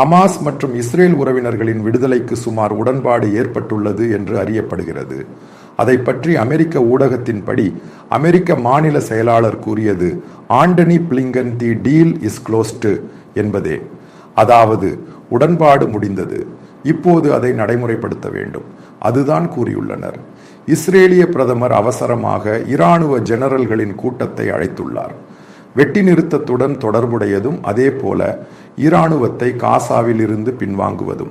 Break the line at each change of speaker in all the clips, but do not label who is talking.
Hamas மற்றும் Israel உறவினர்களின் விடுதலைக்கு சுமார் உடன்பாடு ஏற்பட்டுள்ளது என்று அறியப்படுகிறது. அதை பற்றி அமெரிக்க ஊடகத்தின்படி அமெரிக்க மாநில செயலாளர் கூறியது Antony Blinken the deal is closed என்பதே. அதாவது உடன்பாடு முடிந்தது. இப்போது அதை நடைமுறைப்படுத்த வேண்டும். அதுதான் கூறியுள்ளனர். இஸ்ரேலிய பிரதமர் அவசரமாக இராணுவ ஜெனரல்களின் கூட்டத்தை அழைத்துள்ளார். வெட்டி நிறுத்தத்துடன் தொடர்புடையதும் அதே போல இராணுவத்தை காசாவில் இருந்து பின்வாங்குவதும்.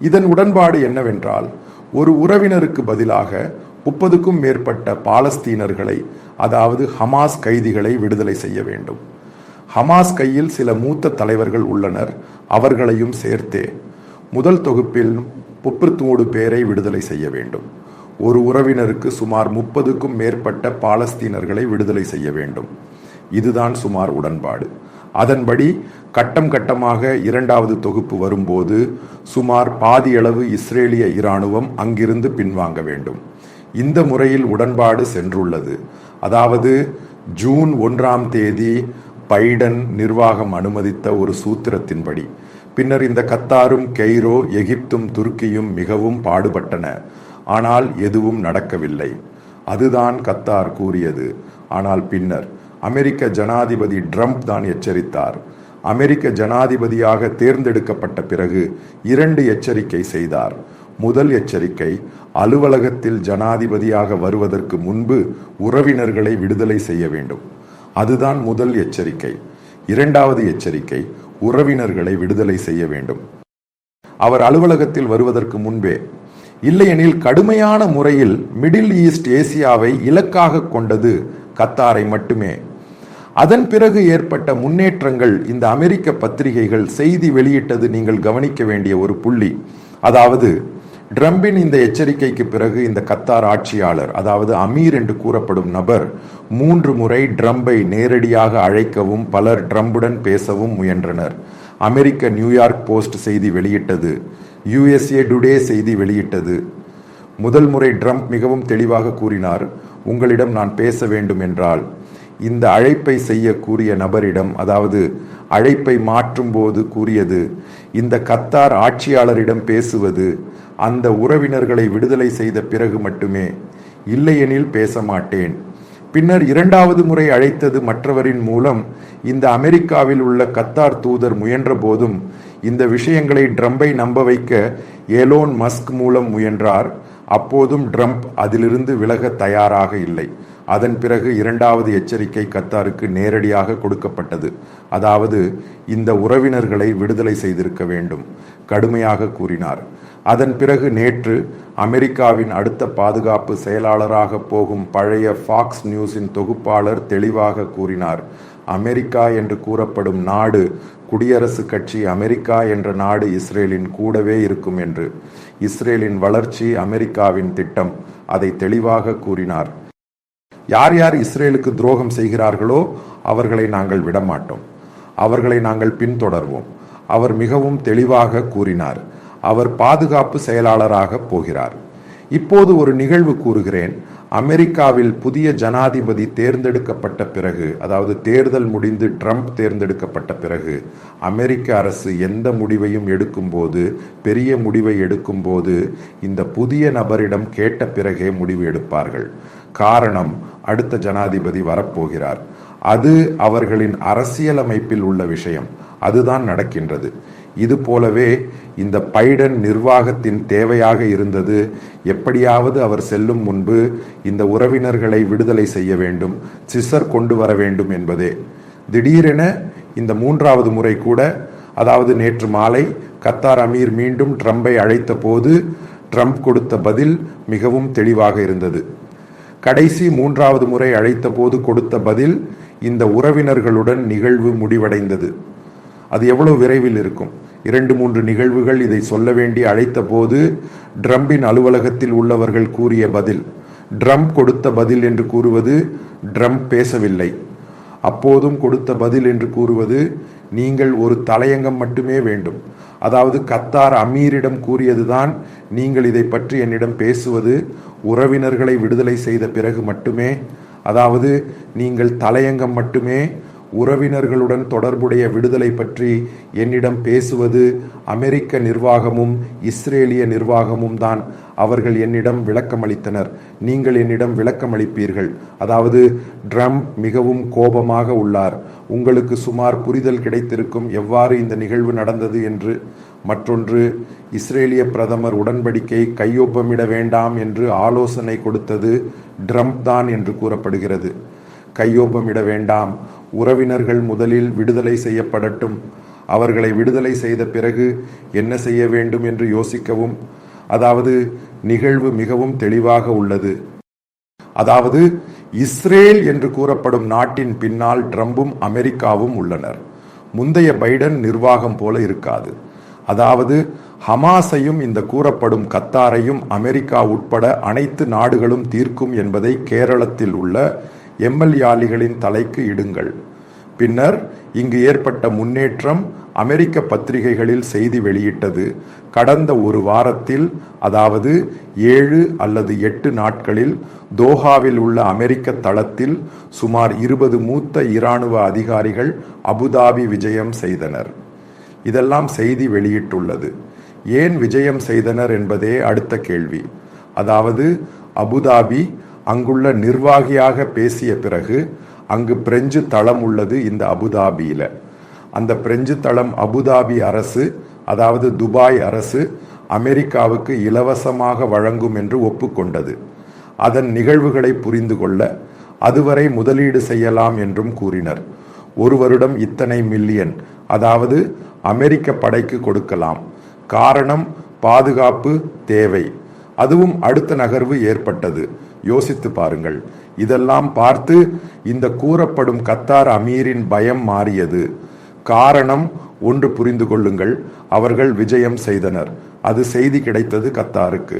இதன் உடன்பாடு என்னவென்றால் ஒரு உறவினருக்கு பதிலாக முப்பதுக்கும் மேற்பட்ட பாலஸ்தீனர்களை அதாவது ஹமாஸ் கைதிகளை விடுதலை செய்ய வேண்டும். ஹமாஸ் கையில் சில மூத்த தலைவர்கள் உள்ளனர் அவர்களையும் சேர்த்தே. முதல் தொகுப்பில் முப்பத்தோடு பேரை விடுதலை செய்ய வேண்டும். ஒரு உறவினருக்கு சுமார் முப்பதுக்கும் மேற்பட்ட பாலஸ்தீனர்களை விடுதலை செய்ய வேண்டும். இதுதான் சுமார் உடன்பாடு. அதன்படி கட்டம் கட்டமாக இரண்டாவது தொகுப்பு வரும்போது சுமார் பாதியளவு இஸ்ரேலிய இராணுவம் அங்கிருந்து பின்வாங்க வேண்டும். இந்த முறையில் உடன்பாடு சென்றுள்ளது. அதாவது ஜூன் ஒன்றாம் தேதி பைடன் நிர்வாகம் அனுமதித்த ஒரு சூத்திரத்தின்படி. பின்னர் இந்த கத்தாரும் கெய்ரோ எகிப்தும் துருக்கியும் மிகவும் பாடுபட்டன. ஆனால் எதுவும் நடக்கவில்லை. அதுதான் கத்தார் கூறியது. ஆனால் பின்னர் அமெரிக்க ஜனாதிபதி ட்ரம்ப் தான் எச்சரித்தார். அமெரிக்க ஜனாதிபதியாக தேர்ந்தெடுக்கப்பட்ட பிறகு இரண்டு எச்சரிக்கை செய்தார். முதல் எச்சரிக்கை அலுவலகத்தில் ஜனாதிபதியாக வருவதற்கு முன்பு உறவினர்களை விடுதலை செய்ய வேண்டும். அதுதான் முதல் எச்சரிக்கை. இரண்டாவது எச்சரிக்கை உறவினர்களை விடுதலை செய்ய வேண்டும். அவர் அலுவலகத்தில் வருவதற்கு முன்பே இல்லையெனில் கடுமையான முறையில் மிடில் ஈஸ்ட் ஏசியாவை இலக்காக கொண்டது கத்தாரை மட்டுமே. அதன் பிறகு ஏற்பட்ட முன்னேற்றங்கள் இந்த அமெரிக்க பத்திரிகைகள் செய்தி வெளியிட்டது நீங்கள் கவனிக்க வேண்டிய ஒரு புள்ளி. அதாவது ட்ரம்பின் இந்த எச்சரிக்கைக்கு பிறகு இந்த கத்தார் ஆட்சியாளர் அதாவது அமீர் என்று கூறப்படும் நபர் மூன்று முறை ட்ரம்பை நேரடியாக அழைக்கவும் பலர் ட்ரம்புடன் பேசவும் முயன்றனர். அமெரிக்க நியூயார்க் போஸ்ட் செய்தி வெளியிட்டது. யுஎஸ்ஏ டுடே செய்தி வெளியிட்டது. முதல் முறை ட்ரம்ப் மிகவும் தெளிவாக கூறினார் உங்களிடம் நான் பேச வேண்டும் என்றால் இந்த அழைப்பை செய்ய கூறிய நபரிடம் அதாவது அழைப்பை மாற்றும் போது கூறியது இந்த கத்தார் ஆட்சியாளரிடம் பேசுவது அந்த உறவினர்களை விடுதலை செய்த பிறகு மட்டுமே இல்லையெனில் பேச மாட்டேன். பின்னர் இரண்டாவது முறை அழைத்தது மற்றவரின் மூலம் இந்த அமெரிக்காவில் உள்ள கத்தார் தூதர் முயன்ற போதும் இந்த விஷயங்களை ட்ரம்பை நம்ப வைக்க ஏலோன் மஸ்க் மூலம் முயன்றார். அப்போதும் ட்ரம்ப் அதிலிருந்து விலக தயாராக இல்லை. அதன் பிறகு இரண்டாவது எச்சரிக்கை கத்தாருக்கு நேரடியாக கொடுக்கப்பட்டது. அதாவது இந்த உறவினர்களை விடுதலை செய்திருக்க வேண்டும் கடுமையாக கூறினார். அதன் பிறகு நேற்று அமெரிக்காவின் அடுத்த பாதுகாப்பு செயலாளராக போகும் பழைய ஃபாக்ஸ் நியூஸின் தொகுப்பாளர் தெளிவாக கூறினார். அமெரிக்கா என்று கூறப்படும் நாடு குடியரசு கட்சி அமெரிக்கா என்ற நாடு இஸ்ரேலின் கூடவே இருக்கும் என்று. இஸ்ரேலின் வளர்ச்சி அமெரிக்காவின் திட்டம் அதை தெளிவாக கூறினார். யார் யார் இஸ்ரேலுக்கு துரோகம் செய்கிறார்களோ அவர்களை நாங்கள் விடமாட்டோம். அவர்களை நாங்கள் பின்தொடர்வோம் அவர் மிகவும் தெளிவாக கூறினார். அவர் பாதுகாப்பு செயலாளராக போகிறார். இப்போது ஒரு நிகழ்வு கூறுகிறேன். அமெரிக்காவில் புதிய ஜனாதிபதி தேர்ந்தெடுக்கப்பட்ட பிறகு அதாவது தேர்தல் முடிந்து ட்ரம்ப் தேர்ந்தெடுக்கப்பட்ட பிறகு அமெரிக்க அரசு எந்த முடிவையும் எடுக்கும்போது பெரிய முடிவை எடுக்கும்போது இந்த புதிய நபரிடம் கேட்ட பிறகே முடிவு எடுப்பார்கள். காரணம் அடுத்த ஜனாதிபதி வரப்போகிறார். அது அவர்களின் அரசியலமைப்பில் உள்ள விஷயம். அதுதான் நடக்கின்றது. இது போலவே இந்த பைடன் நிர்வாகத்தின் தேவையாக இருந்தது. எப்படியாவது அவர் செல்லும் முன்பு இந்த உறவினர்களை விடுதலை செய்ய வேண்டும் சிசர் கொண்டு வர வேண்டும் என்பதே. திடீரென இந்த மூன்றாவது முறை கூட அதாவது நேற்று மாலை கத்தார் அமீர் மீண்டும் ட்ரம்பை அழைத்த போது ட்ரம்ப் கொடுத்த பதில் மிகவும் தெளிவாக இருந்தது. கடைசி மூன்றாவது முறை அழைத்த போது கொடுத்த பதில் இந்த உறவினர்களுடன் நிகழ்வு முடிவடைந்தது. அது எவ்வளவு விரைவில் இருக்கும்? இரண்டு மூன்று நிகழ்வுகள் இதை சொல்ல வேண்டி அழைத்த போது ட்ரம்பின் அலுவலகத்தில் உள்ளவர்கள் கூறிய பதில் ட்ரம்ப் கொடுத்த பதில் என்று கூறுவது ட்ரம்ப் பேசவில்லை. அப்போதும் கொடுத்த பதில் என்று கூறுவது நீங்கள் ஒரு தலையங்கம் மட்டுமே வேண்டும். அதாவது கத்தார் அமீரிடம் கூறியதுதான் நீங்கள் இதை பற்றி என்னிடம் பேசுவது உறவினர்களை விடுதலை செய்த பிறகு மட்டுமே அதாவது நீங்கள் தலையங்கம் மட்டுமே உறவினர்களுடன் தொடர்புடைய விடுதலை பற்றி என்னிடம் பேசுவது அமெரிக்க நிர்வாகமும் இஸ்ரேலிய நிர்வாகமும் தான். அவர்கள் என்னிடம் விளக்கமளித்தனர். நீங்கள் என்னிடம் விளக்கமளிப்பீர்கள். அதாவது ட்ரம்ப் மிகவும் கோபமாக உள்ளார். உங்களுக்கு சுமார் புரிதல் கிடைத்திருக்கும் எவ்வாறு இந்த நிகழ்வு நடந்தது என்று. மற்றொன்று இஸ்ரேலிய பிரதமர் உடன்படிக்கை கையொப்பமிட வேண்டாம் என்று ஆலோசனை கொடுத்தது ட்ரம்ப் தான் என்று கூறப்படுகிறது. கையொப்பமிட வேண்டாம். உறவினர்கள் முதலில் விடுதலை செய்யப்படட்டும். அவர்களை விடுதலை செய்த பிறகு என்ன செய்ய வேண்டும் என்று யோசிக்கவும். அதாவது நிகழ்வு மிகவும் தெளிவாக உள்ளது. அதாவது இஸ்ரேல் என்று கூறப்படும் நாட்டின் பின்னால் ட்ரம்பும் அமெரிக்காவும் உள்ளனர். முந்தைய பைடன் நிர்வாகம் போல இருக்காது. அதாவது ஹமாஸையும் இந்த கூறப்படும் கத்தாரையும் அமெரிக்கா உட்பட அனைத்து நாடுகளும் தீர்க்கும் என்பதை கேரளத்தில் உள்ள எம்எல்ஏலிகளின் தலைக்கு இடுங்கள். பின்னர் இங்கு ஏற்பட்ட முன்னேற்றம் அமெரிக்க பத்திரிகைகளில் செய்தி வெளியிட்டது. கடந்த ஒரு வாரத்தில் அதாவது ஏழு அல்லது எட்டு நாட்களில் தோஹாவில் உள்ள அமெரிக்க தளத்தில் சுமார் இருபது மூத்த இராணுவ அதிகாரிகள் அபுதாபி விஜயம் செய்தனர். இதெல்லாம் செய்தி வெளியிட்டுள்ளது. ஏன் விஜயம் செய்தனர் என்பதே அடுத்த கேள்வி. அதாவது அபுதாபி அங்குள்ள நிர்வாகியாக பேசிய பிறகு அங்கு பிரெஞ்சு தளம் உள்ளது இந்த அபுதாபியில். அந்த பிரெஞ்சு தளம் அபுதாபி அரசு அதாவது துபாய் அரசு அமெரிக்காவுக்கு இலவசமாக வழங்கும் என்று ஒப்புக்கொண்டது. அதன் நிகழ்வுகளை புரிந்து கொள்ள அதுவரை முதலீடு செய்யலாம் என்றும் கூறினர். ஒரு வருடம் இத்தனை மில்லியன் அதாவது அமெரிக்க படைக்கு கொடுக்கலாம். காரணம் பாதுகாப்பு தேவை. அதுவும் அடுத்த நகர்வு ஏற்பட்டது. யோசித்து பாருங்கள். இதெல்லாம் பார்த்து இந்த கூறப்படும் கத்தார் அமீரின் பயம் மாறியது. காரணம் ஒன்று புரிந்து கொள்ளுங்கள். அவர்கள் விஜயம் செய்தனர். அது செய்தி கிடைத்தது கத்தாருக்கு.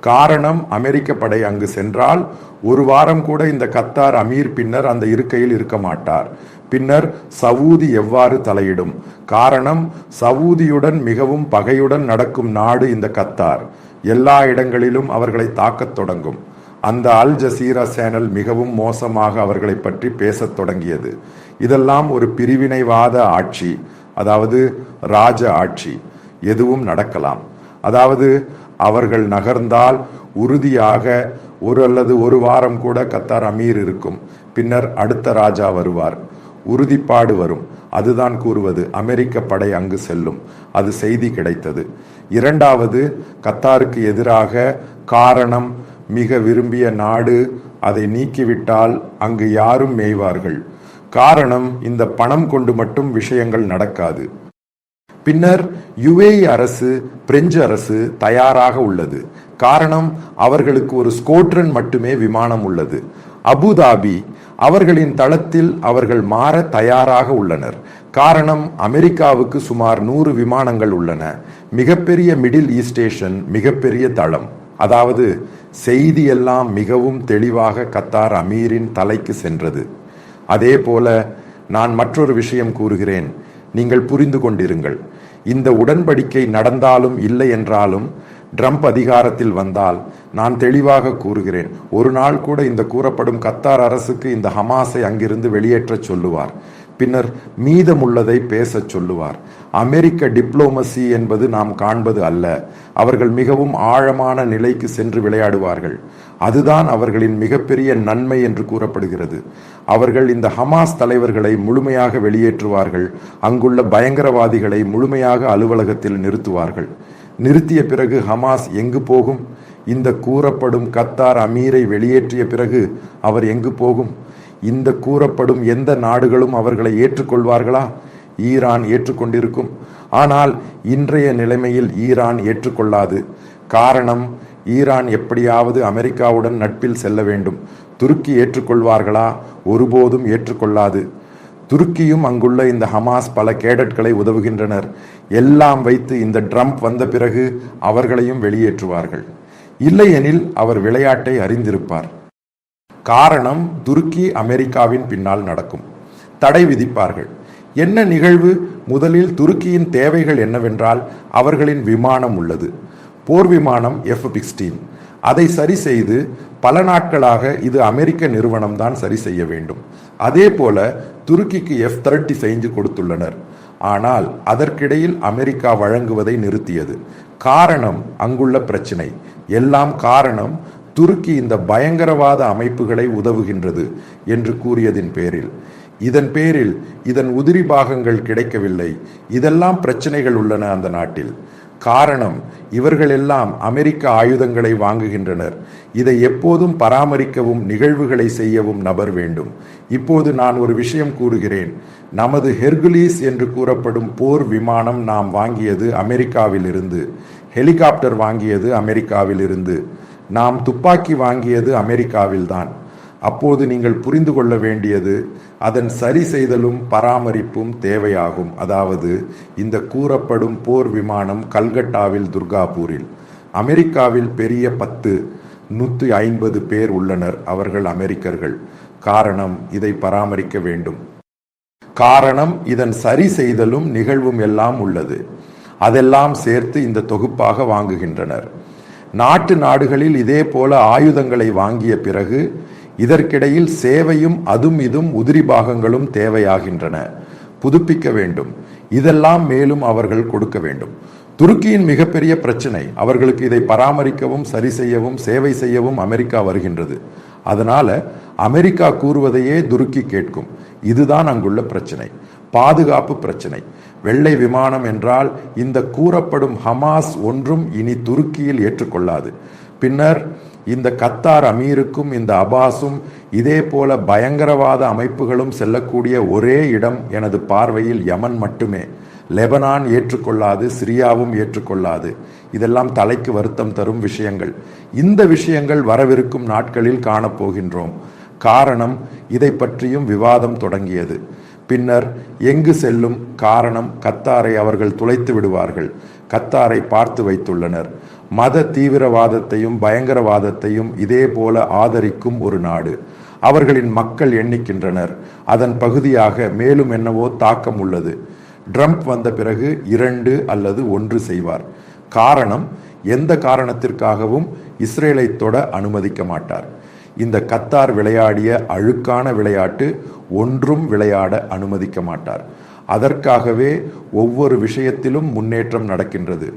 காரணம் அமெரிக்க படை அங்கு சென்றால் ஒரு வாரம் கூட இந்த கத்தார் அமீர் பின்னர் அந்த இருக்கையில் இருக்க மாட்டார். பின்னர் சவூதி எவ்வாறு தலையிடும்? காரணம் சவூதியுடன் மிகவும் பகையுடன் நடக்கும் நாடு இந்த கத்தார். எல்லா இடங்களிலும் அவர்களை தாக்கத் தொடங்கும். அந்த அல் ஜசீரா சேனல் மிகவும் மோசமாக அவர்களை பற்றி பேசத் தொடங்கியது. இதெல்லாம் ஒரு பிரிவினைவாத ஆட்சி அதாவது ராஜ ஆட்சி. எதுவும் நடக்கலாம். அதாவது அவர்கள் நகர்ந்தால் உறுதியாக ஒரு அல்லது ஒரு வாரம் கூட கத்தார் அமீர் இருக்கும். பின்னர் அடுத்த ராஜா வருவார். உறுதிப்பாடு வரும். அதுதான் கூறுவது. அமெரிக்க படை அங்கு செல்லும். அது செய்தி கிடைத்தது. இரண்டாவது கத்தாருக்கு எதிராக காரணம் மிக விரும்பிய நாடு அதை நீக்கிவிட்டால் அங்கு யாரும் மேய்வார்கள். காரணம் இந்த பணம் கொண்டு மட்டும் விஷயங்கள் நடக்காது. பின்னர் யுஏஇ அரசு பிரெஞ்சு அரசு தயாராக உள்ளது. காரணம் அவர்களுக்கு ஒரு ஸ்கோட்ரன் மட்டுமே விமானம் உள்ளது. அபுதாபி அவர்களின் தளத்தில் அவர்கள் மாற தயாராக உள்ளனர். காரணம் அமெரிக்காவுக்கு சுமார் நூறு விமானங்கள் உள்ளன. மிகப்பெரிய மிடில் ஈஸ்ட் ஸ்டேஷன் மிகப்பெரிய தளம். அதாவது செய்தி எல்லாம் மிகவும் தெளிவாக கத்தார் அமீரின் தலைக்கு சென்றது. அதே போல நான் மற்றொரு விஷயம் கூறுகிறேன். நீங்கள் புரிந்து கொண்டிருங்கள். இந்த உடன்படிக்கை நடந்தாலும் இல்லை என்றாலும் ட்ரம்ப் அதிகாரத்தில் வந்தால் நான் தெளிவாக கூறுகிறேன். ஒரு நாள் கூட இந்த கூறப்படும் கத்தார் அரசுக்கு இந்த ஹமாஸை அங்கிருந்து வெளியேற்றச் சொல்லுவார். பின்னர் மீதமுள்ளதை பேசச் சொல்லுவார். அமெரிக்க டிப்ளோமசி என்பது நாம் காண்பது அல்ல. அவர்கள் மிகவும் ஆழமான நிலைக்கு சென்று விளையாடுவார்கள். அதுதான் அவர்களின் மிகப்பெரிய நன்மை என்று கூறப்படுகிறது. அவர்கள் இந்த ஹமாஸ் தலைவர்களை முழுமையாக வெளியேற்றுவார்கள். அங்குள்ள பயங்கரவாதிகளை முழுமையாக அலுவலகத்தில் நிறுத்துவார்கள். நிறுத்திய பிறகு ஹமாஸ் எங்கு போகும்? இந்த கூறப்படும் கத்தார் அமீரை வெளியேற்றிய பிறகு அவர் எங்கு போகும்? இந்த கூறப்படும் எந்த நாடுகளும் அவர்களை ஏற்றுக்கொள்வார்களா? ஈரான் ஏற்றுக்கொண்டிருக்கும். ஆனால் இன்றைய நிலைமையில் ஈரான் ஏற்றுக்கொள்ளாது. காரணம் ஈரான் எப்படியாவது அமெரிக்காவுடன் நட்பில் செல்ல வேண்டும். துருக்கி ஏற்றுக்கொள்வார்களா? ஒருபோதும் ஏற்றுக்கொள்ளாது. துருக்கியும் அங்குள்ள இந்த ஹமாஸ் பல கேடட்களை உதவுகின்றனர். எல்லாம் வைத்து இந்த ட்ரம்ப் வந்த பிறகு அவர்களையும் வெளியேற்றுவார்கள். இல்லையெனில் அவர் விளையாட்டை அறிந்திருப்பார். காரணம் துருக்கி அமெரிக்காவின் பின்னால் நடக்கும். தடை விதிப்பார்கள். என்ன நிகழ்வு? முதலில் துருக்கியின் தேவைகள் என்னவென்றால் அவர்களின் விமானம் உள்ளது. போர் விமானம் எஃப் சிக்ஸ்டீன் அதை சரி செய்து பல நாட்களாக இது அமெரிக்க நிறுவனம் தான் சரி செய்ய வேண்டும். அதே போல துருக்கிக்கு எஃப் தேர்ட்டி செஞ்சு கொடுத்துள்ளனர். ஆனால் அதற்கிடையில் அமெரிக்கா வழங்குவதை நிறுத்தியது. காரணம் அங்குள்ள பிரச்சினை. எல்லாம் காரணம் துருக்கி இந்த பயங்கரவாத அமைப்புகளை உதவுகின்றது என்று கூறியதின் பேரில். இதன் பேரில் இதன் உதிரி பாகங்கள் கிடைக்கவில்லை. இதெல்லாம் பிரச்சனைகள் உள்ளன அந்த நாட்டில். காரணம் இவர்களெல்லாம் அமெரிக்க ஆயுதங்களை வாங்குகின்றனர். இதை எப்போதும் பராமரிக்கவும் நிகழ்வுகளை செய்யவும் நபர் வேண்டும். இப்போது நான் ஒரு விஷயம் கூறுகிறேன். நமது ஹெர்குலீஸ் என்று கூறப்படும் போர் விமானம் நாம் வாங்கியது அமெரிக்காவிலிருந்து ஹெலிகாப்டர் வாங்கியது அமெரிக்காவிலிருந்து. நாம் துப்பாக்கி வாங்கியது அமெரிக்காவில்தான். அப்போது நீங்கள் புரிந்து கொள்ள வேண்டியது அதன் சரி செய்தலும் பராமரிப்பும் தேவையாகும். அதாவது இந்த கூறப்படும் போர் விமானம் கல்கட்டாவில் துர்காபூரில். அமெரிக்காவில் பெரிய பத்து நூற்றி ஐம்பது பேர் உள்ளனர் அவர்கள் அமெரிக்கர்கள். காரணம் இதை பராமரிக்க வேண்டும். காரணம் இதன் சரி செய்தலும் நிகழ்வும் எல்லாம் உள்ளது. அதெல்லாம் சேர்த்து இந்த தொகுப்பாக வாங்குகின்றனர். நாட்டு நாடுகளில் இதே போல ஆயுதங்களை வாங்கிய பிறகு இதற்கிடையில் சேவையும் அதும் இதும் உதிரி பாகங்களும் தேவையாகின்றன. புதுப்பிக்க வேண்டும். இதெல்லாம் மேலும் அவர்கள் கொடுக்க வேண்டும். துருக்கியின் மிகப்பெரிய பிரச்சனை அவர்களுக்கு இதை பராமரிக்கவும் சரி செய்யவும் சேவை செய்யவும் அமெரிக்கா வருகின்றது. அதனால அமெரிக்கா கூறுவதையே துருக்கி கேட்கும். இதுதான் அங்குள்ள பிரச்சனை. பாதுகாப்பு பிரச்சனை. வெள்ளை விமானம் என்றால் இந்த கூறப்படும் ஹமாஸ் ஒன்றும் இனி துருக்கியில் ஏற்றுக்கொள்ளாது. பின்னர் இந்த கத்தார் அமீருக்கும் இந்த அபாஸும் இதே போல பயங்கரவாத அமைப்புகளும் செல்லக்கூடிய ஒரே இடம் எனது பார்வையில் யமன் மட்டுமே. லெபனான் ஏற்றுக்கொள்ளாது சிரியாவும் ஏற்றுக்கொள்ளாது. இதெல்லாம் தலைக்கு வருத்தம் தரும் விஷயங்கள். இந்த விஷயங்கள் வரவிருக்கும் நாட்களில் காணப்போகின்றோம். காரணம் இதை பற்றியும் விவாதம் தொடங்கியது. பின்னர் எங்கு செல்லும் காரணம் கத்தாரை அவர்கள் துளைத்து விடுவார்கள். கத்தாரை பார்த்து வைத்துள்ளனர். மத தீவிரவாதத்தையும் பயங்கரவாதத்தையும் இதே போல ஆதரிக்கும் ஒரு நாடு. அவர்களின் மக்கள் எண்ணிக்கின்றனர். அதன் பகுதியாக மேலும் என்னவோ தாக்கம் உள்ளது. ட்ரம்ப் வந்த பிறகு இரண்டு அல்லது ஒன்று செய்வார். காரணம் எந்த காரணத்திற்காகவும் இஸ்ரேலை தொட அனுமதிக்க மாட்டார். இந்த கத்தார் விளையாடிய அழுக்கான விளையாட்டு ஒன்றும் விளையாட அனுமதிக்க மாட்டார். அதற்காகவே ஒவ்வொரு விஷயத்திலும் முன்னேற்றம் நடக்கின்றது.